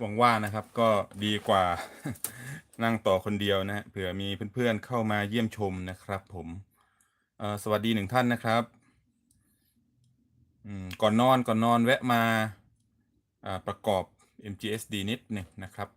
หวังว่านะครับ ก็ดีกว่านั่งต่อคนเดียวนะฮะเผื่อมีเพื่อนๆเข้ามาเยี่ยมชมนะครับ ผมสวัสดีหนึ่งท่านนะครับก่อนนอนก่อนนอนแวะมาอ่าประกอบ MGSD นิดหนึ่งนะครับ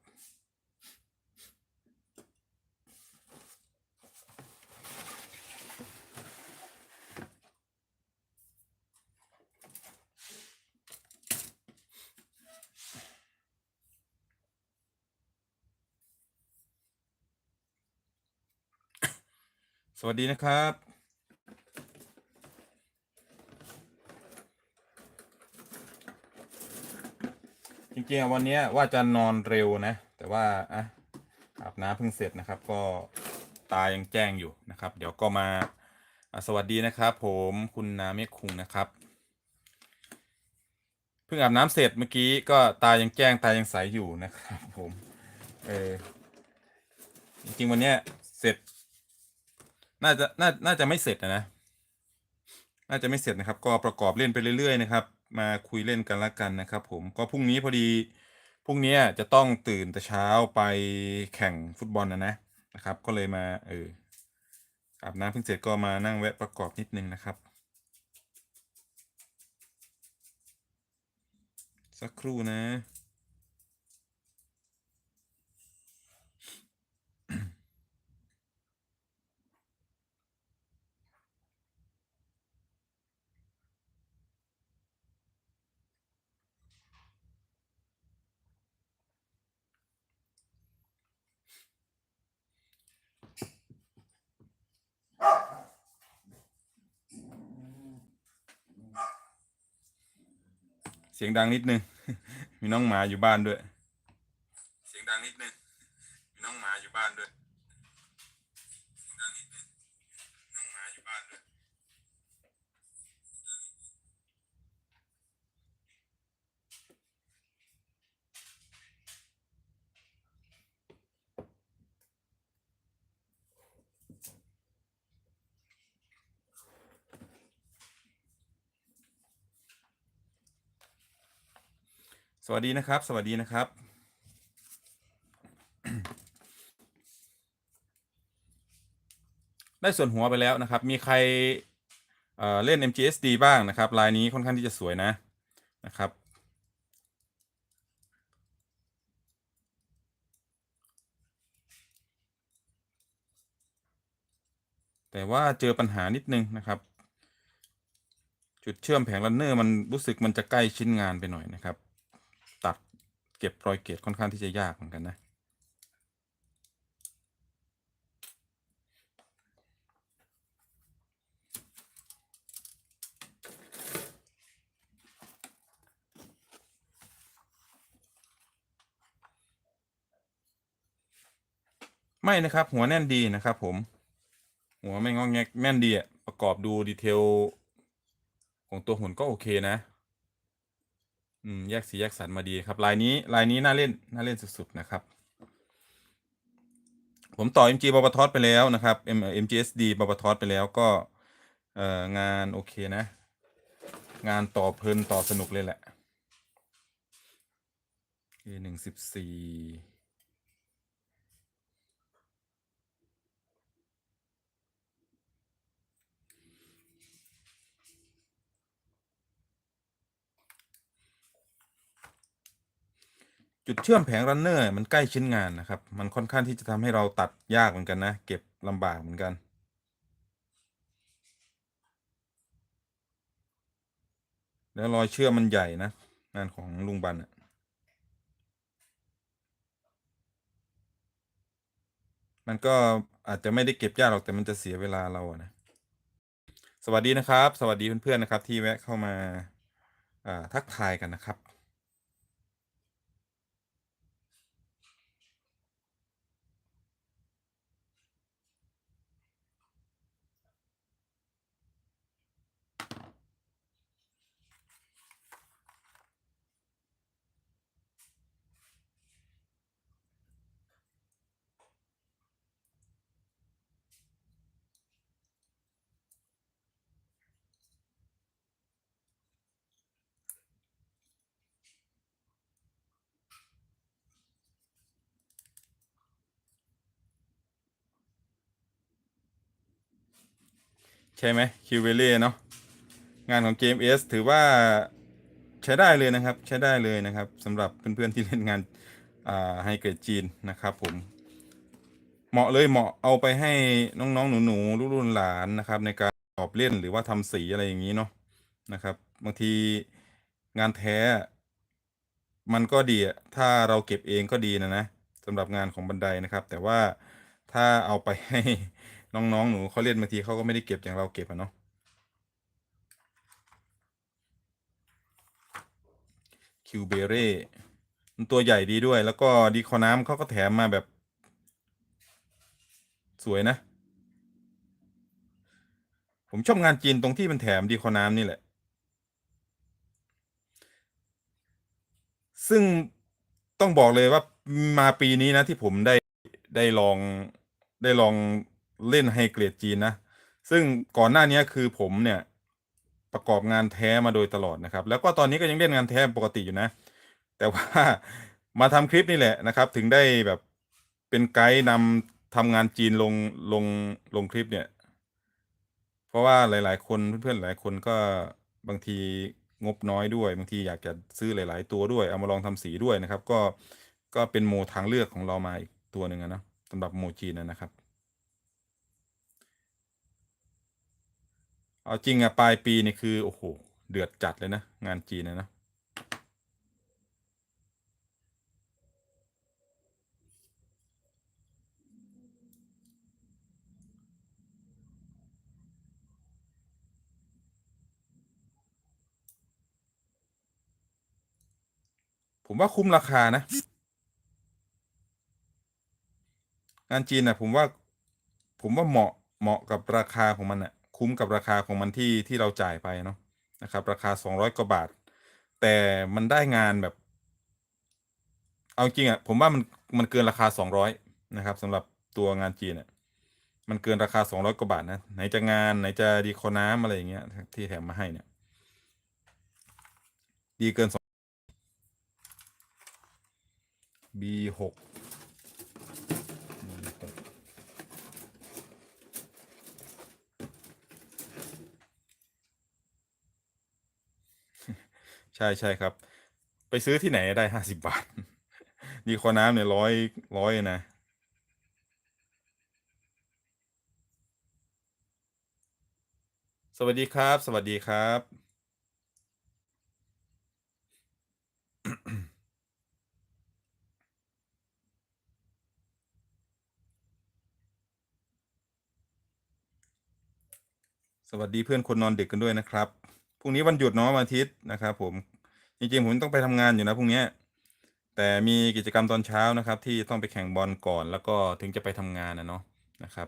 สวัสดีนะครับ จริงๆวันนี้ว่าจะนอนเร็วนะ แต่ว่าอะอาบน้ำเพิ่งเสร็จนะครับ ก็ตายังแจ้งอยู่นะครับ เดี๋ยวก็มาสวัสดีนะครับ ผมคุณนาเมฆคุงนะครับเพิ่งอาบน้ำเสร็จเมื่อกี้ก็ตายังแจ้งตายังใสอยู่นะครับ ผม เออจริงๆวันเนี้ยเสร็จ น่าจะน่าน่าจะไม่เสร็จนะนะ น่าจะไม่เสร็จนะครับ ก็ประกอบเล่นไปเรื่อยๆนะครับ มาคุยเล่นกันละกันนะครับ ผมก็พรุ่งนี้พอดีพรุ่งนี้จะต้องตื่นแต่เช้าไปแข่งฟุตบอลนะนะนะครับ ก็เลยมา เอออาบน้ำเพิ่งเสร็จก็มานั่งแวะประกอบนิดนึงนะครับ สักครู่นะ เสียงดังนิดนึง มีน้องหมาอยู่บ้านด้วย เสียงดังนิดนึง มีน้องหมาอยู่บ้านด้วยเสียงดังนิดนึงน้องหมาอยู่บ้านด้วย สวัสดีนะครับ สวัสดีนะครับ ได้ส่วนหัวไปแล้วนะครับ มีใครเเล่น MGSD บ้างนะครับ ลายนี้ค่อนข้างที่จะสวยนะนะครับแต่ว่าเจอปัญหานิดนึงนะครับ จุดเชื่อมแผงรันเนอร์มันรู้สึกมันจะใกล้ชิ้นงานไปหน่อยนะครับ เก็บรอยเกรดค่อนข้างที่จะยากเหมือนกันนะ ไม่นะครับ หัวแน่นดีนะครับผม หัวไม่งอแงกแม่นดีอะประกอบดูดีเทล ของตัวหุ่นก็โอเคนะ อืมแยกสีแยกสันมาดีครับลายนี้ลายนี้น่าเล่นน่าเล่นสุดๆนะครับ ผมต่อ MG บ b ทอสไปแล้วนะครับ M MGSD บ b ทอสไปแล้วก็เอ่องานโอเคนะ งานต่อเพลินต่อสนุกเลยแหละ A หนึ่งสิบสี่ จุดเชื่อมแผงรันเนอร์มันใกล้ชิ้นงานนะครับ มันค่อนข้างที่จะทำให้เราตัดยากเหมือนกันนะ เก็บลำบากเหมือนกัน แล้วรอยเชื่อมมันใหญ่นะงานของลุงบันอะมันก็อาจจะไม่ได้เก็บยากหรอกแต่มันจะเสียเวลาเราอะนะ สวัสดีนะครับ สวัสดีเพื่อนๆนะครับ ที่แวะเข้ามาอ่าทักทายกันนะครับ ใช่ไหมคิวเวเล่เนาะงานของ JMS ถือว่าใช้ได้เลยนะครับ ใช้ได้เลยนะครับสำหรับเพื่อนๆที่เล่นงานไฮเกรดจีนนะครับผม เหมาะเลยเหมาะเอาไปให้น้องๆหนูๆลูกๆหลานนะครับ ในการสอบเล่นหรือว่าทำสีอะไรอย่างนี้เนาะนะครับบางทีงานแท้มันก็ดีถ้าเราเก็บเองก็ดีนะนะสำหรับงานของบันไดนะครับ แต่ว่าถ้าเอาไปให้ น้องๆหนูเขาเล่นบางทีเขาก็ไม่ได้เก็บอย่างเราเก็บอะเนาะคิวเบเร่มันตัวใหญ่ดีด้วย แล้วก็ดีคอน้ำเขาก็แถมมาแบบ สวยนะ ผมชอบงานจีนตรงที่มันแถมดีคอน้ำนี่แหละ ซึ่งต้องบอกเลยว่ามาปีนี้นะที่ผมได้ได้ลองได้ลอง เล่นไฮเกรดจีนนะ ซึ่งก่อนหน้านี้คือผมเนี่ยประกอบงานแท้มาโดยตลอดนะครับ แล้วก็ตอนนี้ก็ยังเล่นงานแท้ปกติอยู่นะ แต่ว่ามาทำคลิปนี่แหละนะครับ ถึงได้แบบเป็นไกด์นำทำงานจีนลงลงลงคลิปเนี่ย เพราะว่าหลาย ๆ คนเพื่อนๆหลายคนก็บางทีงบน้อยด้วย บางทีอยากจะซื้อหลาย ๆ ตัวด้วย เอามาลองทำสีด้วยนะครับ ก็ก็เป็นโมทางเลือกของเรามาอีกตัวหนึ่งนะสำหรับโมจีนนะครับ เอาจริงอะปลายปีนี่คือโอ้โหเดือดจัดเลยนะ งานจีนนะนะผมว่าคุ้มราคานะ งานจีนนะผมว่า ผมว่าเหมาะเหมาะกับราคาของมันอะ คุ้มกับราคาของมันที่ที่เราจ่ายไปเนาะนะครับ ราคาสองร้อยกว่าบาท แต่มันได้งานแบบ เอาจริงอะผมว่ามันมันเกินราคาสองร้อยนะครับสำหรับตัวงานจีนอะมันเกินราคาสองร้อยกว่าบาทนะไหนจะงานไหนจะดีคอน้ำอะไรอย่างเงี้ย ที่แถมมาให้เนี่ย ดีเกินสอง B หก ใช่ใช่ครับ ไปซื้อที่ไหนได้ห้าสิบบาท ดีคอน้ำเนี่ยร้อยร้อยนะ สวัสดีครับ สวัสดีครับ สวัสดีเพื่อนคนนอนดึกกันด้วยนะครับ รุ่งนี้วันหยุดเนาะวันอาทิตย์นะครับผมจริงๆผมต้องไปทำงานอยู่นะพรุ่งนี้แต่มีกิจกรรมตอนเช้านะครับ ที่ต้องไปแข่งบอลก่อน แล้วก็ถึงจะไปทำงานนะเนาะนะครับ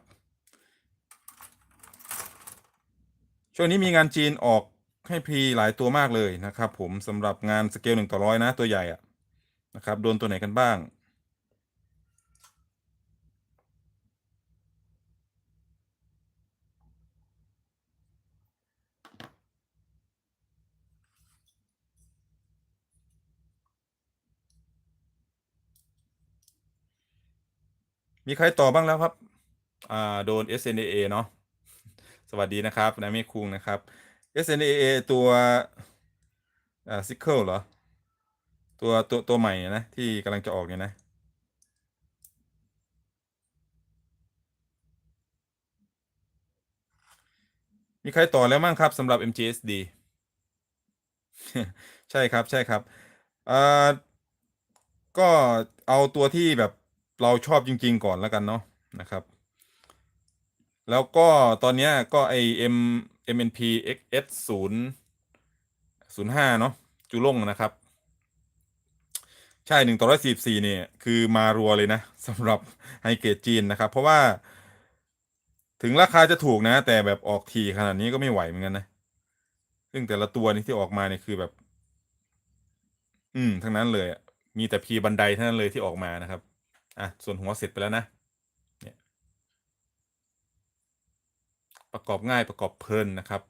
ช่วงนี้มีงานจีนออกให้พรีหลายตัวมากเลยนะครับ ผมสำหรับงานสเกลหนึ่งต่อร้อยนะตัวใหญ่อะนะครับโดนตัวไหนกันบ้าง มีใครต่อบ้างแล้วครับ อ่า โดน SNAA เนาะ สวัสดีนะครับนายเมฆคุงนะครับ SNAA ตัว อ่าซิเคิลเหรอ ตัวตัวตัวใหม่นะ ที่กำลังจะออกเนี่ยนะมีใครต่อแล้วมั่งครับสำหรับ MGSD ใช่ครับใช่ครับอ่าก็เอาตัวที่แบบ เราชอบจริง ๆ ก่อนแล้วกันเนาะนะครับ แล้วก็ตอนนี้ก็ไอ M MNP XS ศูนย์ศูนย์ห้าเนาะจูล่งนะครับ ใช่หนึ่งต่อร้อยสี่สี่เนี่ย คือมารัวเลยนะสำหรับไฮเกรดจีนนะครับ เพราะว่า ถึงราคาจะถูกนะ แต่แบบออกทีขนาดนี้ก็ไม่ไหวเหมือนกันนะ ซึ่งแต่ละตัวนี่ที่ออกมาเนี่ยคือแบบ อืม ทั้งนั้นเลยมีแต่พีบันไดเท่านั้นเลยที่ออกมานะครับ อะส่วนหัวเสร็จไปแล้วนะเนี่ยประกอบง่ายประกอบเพลินนะครับ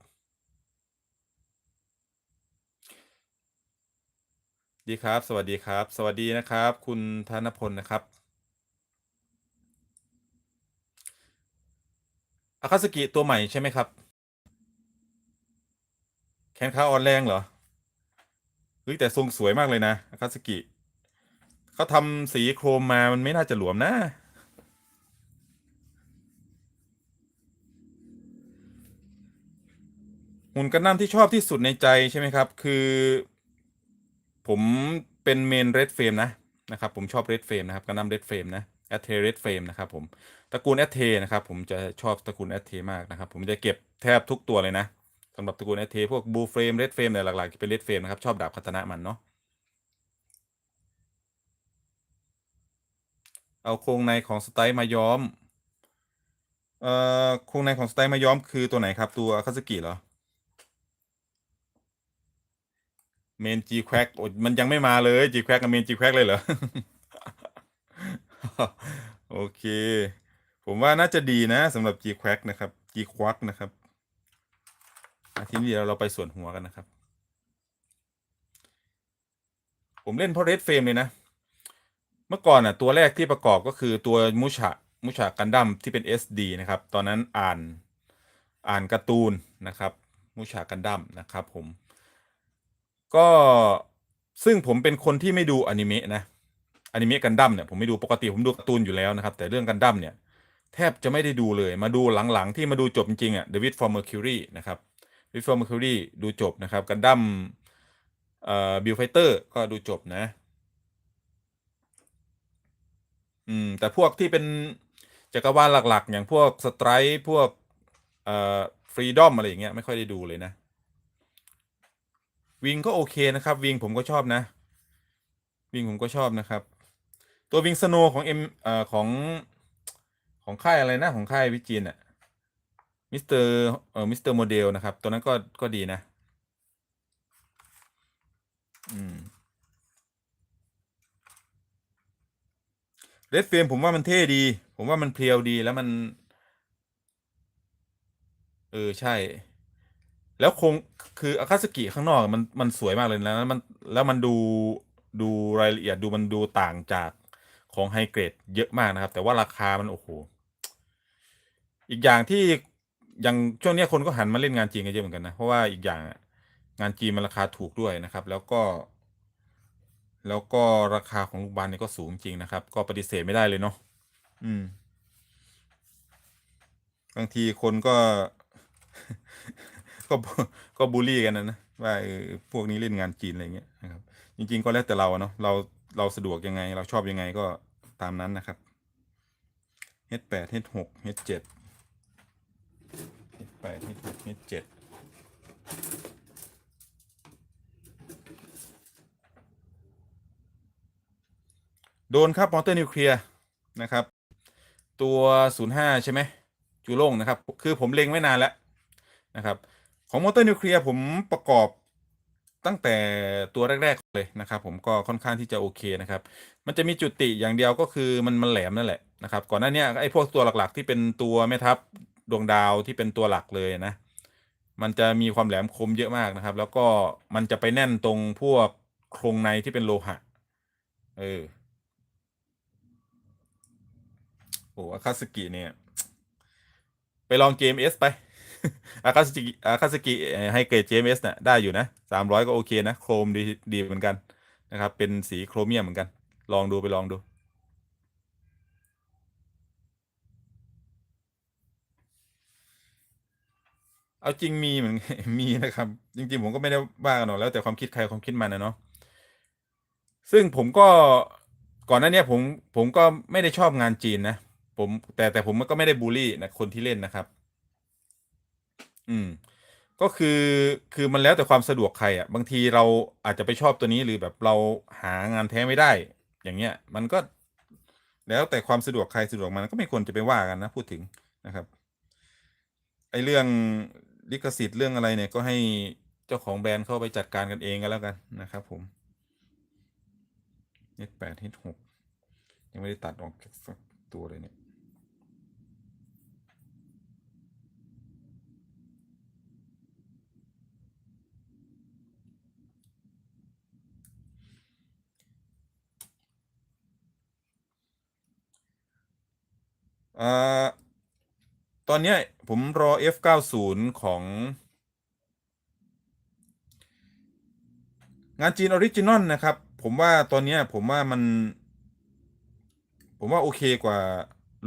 ดีครับ สวัสดีครับ สวัสดีนะครับ คุณธนพลนะครับอาคาสกิตัวใหม่ใช่ไหมครับ แขนขาอ่อนแรงเหรอเฮ้ยแต่ทรงสวยมากเลยนะอาคาสกิ เขาทำสีโครมมามันไม่น่าจะหลวมนะ หุ่นกันดั้มที่ชอบที่สุดในใจใช่ไหมครับ คือ ผมเป็นเมนเรดเฟรมนะนะครับ ผมชอบเรดเฟรมนะครับกันดั้มเรดเฟรมนะแอตเทเรดเฟรมนะครับผมตระกูลแอตเทนะครับ ผมจะชอบตระกูลแอตเทมากนะครับ ผมจะเก็บแทบทุกตัวเลยนะสำหรับตระกูลแอตเทพวกบูเฟรมเรดเฟรมเนี่ยหลักๆเป็นเรดเฟรมนะครับ ชอบดาบคาตนะมันเนาะ เอาโครงในของสไตล์มาย้อม เอ่อโครงในของสไตล์มาย้อมคือตัวไหนครับ ตัวคาสกิเหรอเมนจีแควกมันยังไม่มาเลยจีแควกกับเมนจีแควกเลยเหรอ โอเค ผมว่าน่าจะดีนะสำหรับจีแควกนะครับจีควักนะครับทีนี้เดี๋ยวเราไปส่วนหัวกันนะครับ ผมเล่นเพราะเรดเฟรมเลยนะ เมื่อก่อนอะตัวแรกที่ประกอบก็คือตัวมุชะมุชะกันดั้มที่เป็น SD นะครับ ตอนนั้นอ่านอ่านการ์ตูนนะครับมุชะกันดั้มนะครับผม ก็ซึ่งผมเป็นคนที่ไม่ดูอนิเมะนะอนิเมะกันดั้มเนี่ยผมไม่ดูปกติผมดูการ์ตูนอยู่แล้วนะครับ แต่เรื่องกันดั้มเนี่ย แทบจะไม่ได้ดูเลย มาดูหลังๆ ที่มาดูจบจริงๆอะ The Wit for Mercury นะครับ Wit for Mercury ดูจบนะครับกันดั้มเอ่อบิลไฟเตอร์ก็ดูจบนะ อืม แต่พวกที่เป็นจักรวาลหลัก ๆ อย่างพวกสไตร์พวกเอ่อฟรีดอมอะไรอย่างเงี้ยไม่ค่อยได้ดูเลยนะ วิงก็โอเคนะครับ วิงผมก็ชอบนะ วิงผมก็ชอบนะครับ ตัววิงสโนของเอ็มเอ่อของของค่ายอะไรนะ ของค่ายวิจีนอะมิสเตอร์เอ่อมิสเตอร์โมเดลนะครับ ตัวนั้นก็ก็ดีนะ อืม เรดเฟรมผมว่ามันเท่ดี ผมว่ามันเพรียวดีแล้วมัน เออใช่ แล้วคงคืออาคาสกิข้างนอกมันมันสวยมากเลยนะแล้วมันแล้วมันดูดูรายละเอียดดูมันดูต่างจากของไฮเกรดเยอะมากนะครับ แต่ว่าราคามันโอ้โห อีกอย่างที่อย่างช่วงนี้คนก็หันมาเล่นงานจีนกันเยอะเหมือนกันนะ เพราะว่าอีกอย่างงานจีนมันราคาถูกด้วยนะครับ แล้วก็ แล้วก็ราคาของลูกบาศก์เนี่ยก็สูงจริงนะครับ ก็ปฏิเสธไม่ได้เลยเนาะอืม บางทีคนก็ ก็ก็บูลลี่กันนะนะว่าพวกนี้เล่นงานจีนอะไรเงี้ยนะครับ จริง ๆ ก็แล้วแต่เราเนาะเราเราสะดวกยังไง เราชอบยังไงก็ตามนั้นนะครับ H8 H6 H7 H8 H6 H7 โดนครับมอเตอร์นิวเคลียร์นะครับ ตัว 05 ใช่ไหมจูโล่งนะครับ คือผมเล็งไว้นานแล้วนะครับ ของมอเตอร์นิวเคลียร์ผมประกอบตั้งแต่ตัวแรก ๆ เลยนะครับ ผมก็ค่อนข้างที่จะโอเคนะครับ มันจะมีจุดติอย่างเดียวก็คือมันมันแหลมนั่นแหละนะครับ ก่อนหน้านี้ไอ้พวกตัวหลักๆ ที่เป็นตัวแม่ทัพดวงดาวที่เป็นตัวหลักเลยนะ มันจะมีความแหลมคมเยอะมากนะครับ แล้วก็มันจะไปแน่นตรงพวกโครงในที่เป็นโลหะ เออ โอ้อาคาสกิเนี่ย ไปลอง JMS ไปอาคาสกิอาคาสกิไฮเกรด JMS เอสเนี่ยได้อยู่นะสามร้อยก็โอเคนะ โครมดีดีเหมือนกันนะครับ เป็นสีโครเมียมเหมือนกัน ลองดูไปลองดูเอาจริงมีเหมือนมีนะครับ จริง ๆ ผมก็ไม่ได้ว่ากันหรอกแล้วแต่ความคิดใครความคิดมันนะเนาะซึ่งผมก็ก่อนหน้านี้ผมผมก็ไม่ได้ชอบงานจีนนะ ผมแต่แต่ผมก็ไม่ได้บูลลี่นะคนที่เล่นนะครับ อืม ก็คือคือมันแล้วแต่ความสะดวกใครอะ บางทีเราอาจจะไปชอบตัวนี้หรือแบบเราหางานแท้ไม่ได้ อย่างเงี้ย มันก็แล้วแต่ความสะดวกใครสะดวกมันก็ไม่ควรจะไปว่ากันนะพูดถึงนะครับไอเรื่องลิขสิทธิ์เรื่องอะไรเนี่ย ก็ให้เจ้าของแบรนด์เข้าไปจัดการกันเองกันแล้วกันนะครับ ผม H8 H6 ยังไม่ได้ตัดออกสักตัวเลยเนี่ย อ่าตอนเนี้ยผมรอ F90 ของ งานจีนออริจินอลนะครับ ผมว่าตอนเนี้ยผมว่ามัน ผมว่าโอเคกว่า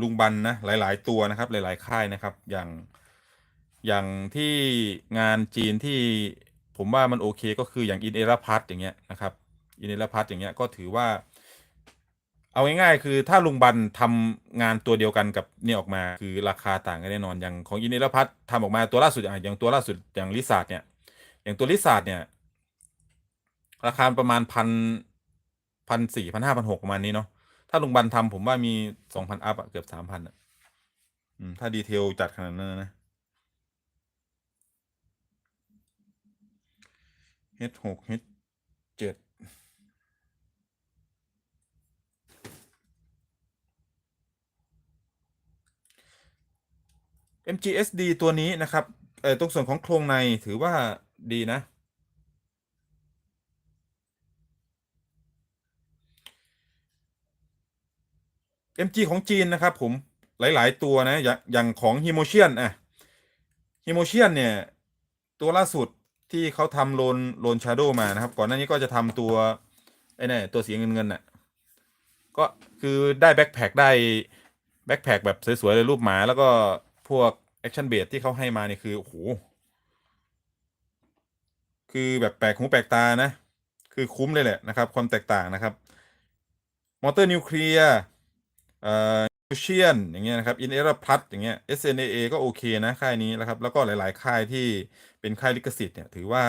ลุงบัน นะ หลาย ๆ ตัวนะครับ หลาย ๆ ค่ายนะครับ อย่างอย่างที่งานจีนที่ผมว่ามันโอเคก็คืออย่างอินเอราพัทอย่างเงี้ยนะครับ อินเอราพัทอย่างเงี้ยก็ถือว่า เอาง่ายๆ คือถ้าลุงบันทำงานตัวเดียวกันกับเนี่ยออกมาคือราคาต่างกันแน่นอนอย่างของอินเอรพัททำออกมาตัวล่าสุดอะอย่างตัวล่าสุดอย่างลิซาร์ดเนี่ย อย่างตัวลิซาร์ดเนี่ย ราคาประมาณพันพันสี่พันห้าพันหกประมาณนี้เนาะถ้าลุงบันทำผมว่ามีสองพันอัพอะเกือบสามพันอะอืมถ้าดีเทลจัดขนาดนั้นนะ H หก H เจ็ด MGSD ตัวนี้นะครับเอ่อตรงส่วนของโครงในถือว่าดีนะ MG ของจีนนะครับผมหลาย ๆ ตัวนะอย่างอย่างของฮิโมเชียนอะฮิโมเชียนเนี่ย ตัวล่าสุดที่เขาทำโลนโลนชาโดมานะครับ ก่อนหน้านี้ก็จะทำตัวไอ้นี่ตัวสีเงินเงินน่ะก็คือได้แบ็คแพคได้แบ็คแพคแบบสวย ๆ เลยรูปหมาแล้วก็ พวกแอคชั่นเบสที่เขาให้มาเนี่ยคือโอ้โหคือแบบแปลกหูแปลกตานะ คือคุ้มเลยแหละนะครับ ความแตกต่างนะครับมอเตอร์นิวเคลียร์เอ่อเชียนอย่างเงี้ยนะครับอินเอร์พัทอย่างเงี้ย SNAA ก็โอเคนะค่ายนี้นะครับ แล้วก็หลาย ๆ ค่ายที่เป็นค่ายลิขสิทธิ์เนี่ยถือว่า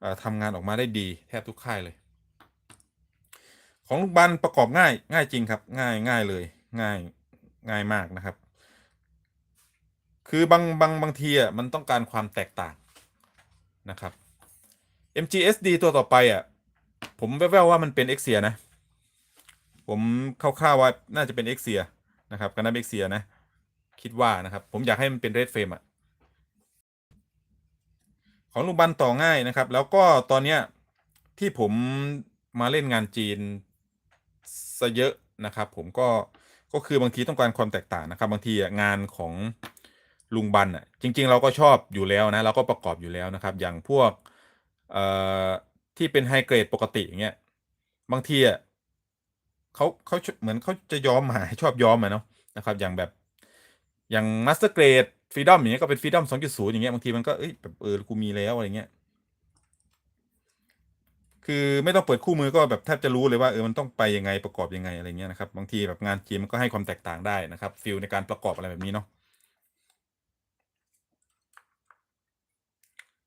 เอ่อทำงานออกมาได้ดีแทบทุกค่ายเลย ของลูกบันประกอบง่ายง่ายจริงครับ ง่ายง่ายเลย ง่ายง่ายมากนะครับ คือบางบางบางทีอะมันต้องการความแตกต่างนะครับ MGSD ตัวต่อไปอะผมแว่วๆว่ามันเป็น x เ i นะ ผมคร่าวๆว่าน่าจะเป็น x เ i นะครับกันนับ x เ i นะ คิดว่านะครับ ผมอยากให้มันเป็น red frame อะของลุงบันต่อง่ายนะครับ แล้วก็ตอนเนี้ยที่ผมมาเล่นงานจีนซะเยอะนะครับ ผมก็ก็คือบางทีต้องการความแตกต่างนะครับ บางทีอะงานของ ลุงบันอะจริง ๆ เราก็ชอบอยู่แล้วนะเราก็ประกอบอยู่แล้วนะครับ อย่างพวกเอ่อที่เป็นไฮเกรดปกติอย่างเงี้ยบางทีอะเขาเขาเหมือนเขาจะย้อมมาชอบย้อมมาเนาะนะครับ อย่างแบบอย่างมาสเตอร์เกรดฟรีดอมอย่างเงี้ยก็เป็นฟรีดอมสองจุดศูนย์อย่างเงี้ยบางทีมันก็เอ้ยแบบเออกูมีแล้วอะไรเงี้ยคือไม่ต้องเปิดคู่มือก็แบบแทบจะรู้เลยว่าเออมันต้องไปยังไงประกอบยังไงอะไรเงี้ยนะครับบางทีแบบงานจีนมันก็ให้ความแตกต่างได้นะครับฟิลในการประกอบอะไรแบบนี้เนาะ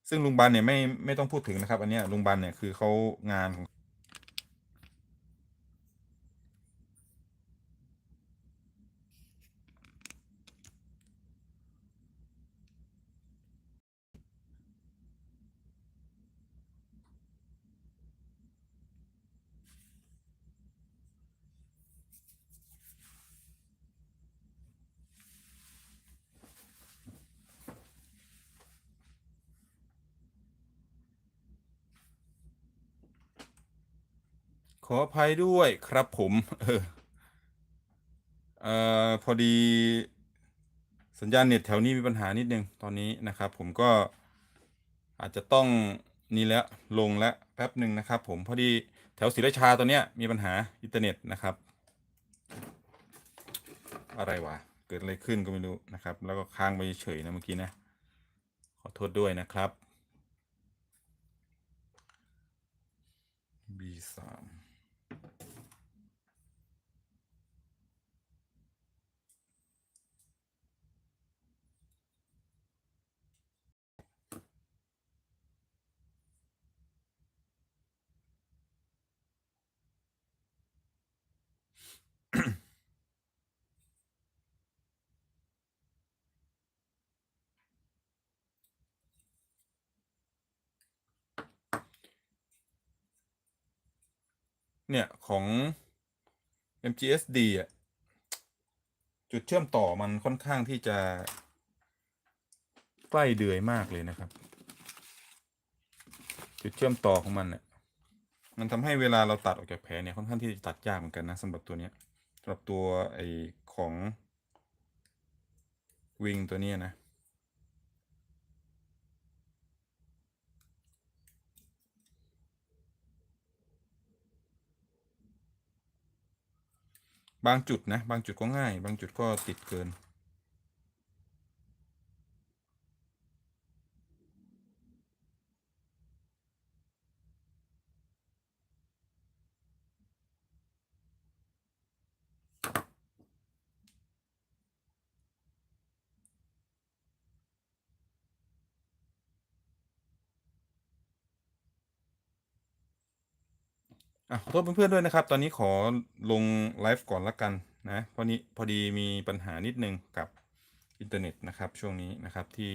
ซึ่งลุงบันเนี่ยไม่ไม่ต้องพูดถึงนะครับ อันเนี้ยลุงบันเนี่ยคือเขางานของ ขออภัยด้วยครับผมเอออพอดี สัญญาณเน็ตแถวนี้มีปัญหานิดนึงตอนนี้นะครับ ผมก็อาจจะต้องนี่แล้วลงแล้วแป๊บหนึ่งนะครับ ผมพอดีแถวศรีราชาตัวเนี้ยมีปัญหาอินเทอร์เน็ตนะครับ อะไรวะเกิดอะไรขึ้นก็ไม่รู้นะครับ แล้วก็ค้างไปเฉยนะเมื่อกี้นะ ขอโทษด้วยนะครับ B3 เนี่ยของ MGSD อะ จุดเชื่อมต่อมันค่อนข้างที่จะ ใกล้เดือยมากเลยนะครับ จุดเชื่อมต่อของมันเนี่ยมันทำให้เวลาเราตัดออกจากแผลเนี่ยค่อนข้างที่จะตัดยากเหมือนกันนะสำหรับตัวเนี้ยสำหรับตัวไอของวิงตัวนี้นะ บางจุดนะ บางจุดก็ง่าย บางจุดก็ติดเกิน อะขอโทษเพื่อนๆด้วยนะครับ ตอนนี้ขอลงไลฟ์ก่อนละกันนะเพราะนี้พอดีมีปัญหานิดนึงกับอินเทอร์เน็ตนะครับช่วงนี้นะครับที่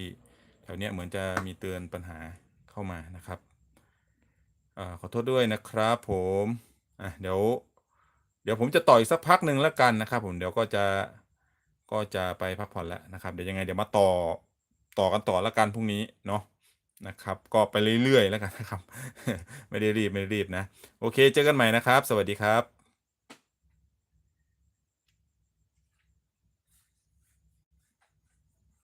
แถวเนี้ยเหมือนจะมีเตือนปัญหาเข้ามานะครับอ่าขอโทษด้วยนะครับผมอะเดี๋ยว เดี๋ยวผมจะต่ออีกสักพักหนึ่งแล้วกันนะครับ ผมเดี๋ยวก็จะก็จะไปพักผ่อนแล้วนะครับ เดี๋ยวยังไงเดี๋ยวมาต่อต่อกันต่อล้วกันพรุ่งนี้เนาะ นะครับ ก็ไปเรื่อยๆแล้วกันนะครับ ไม่ได้รีบไม่ได้รีบนะ โอเค เจอกันใหม่นะครับ สวัสดีครับ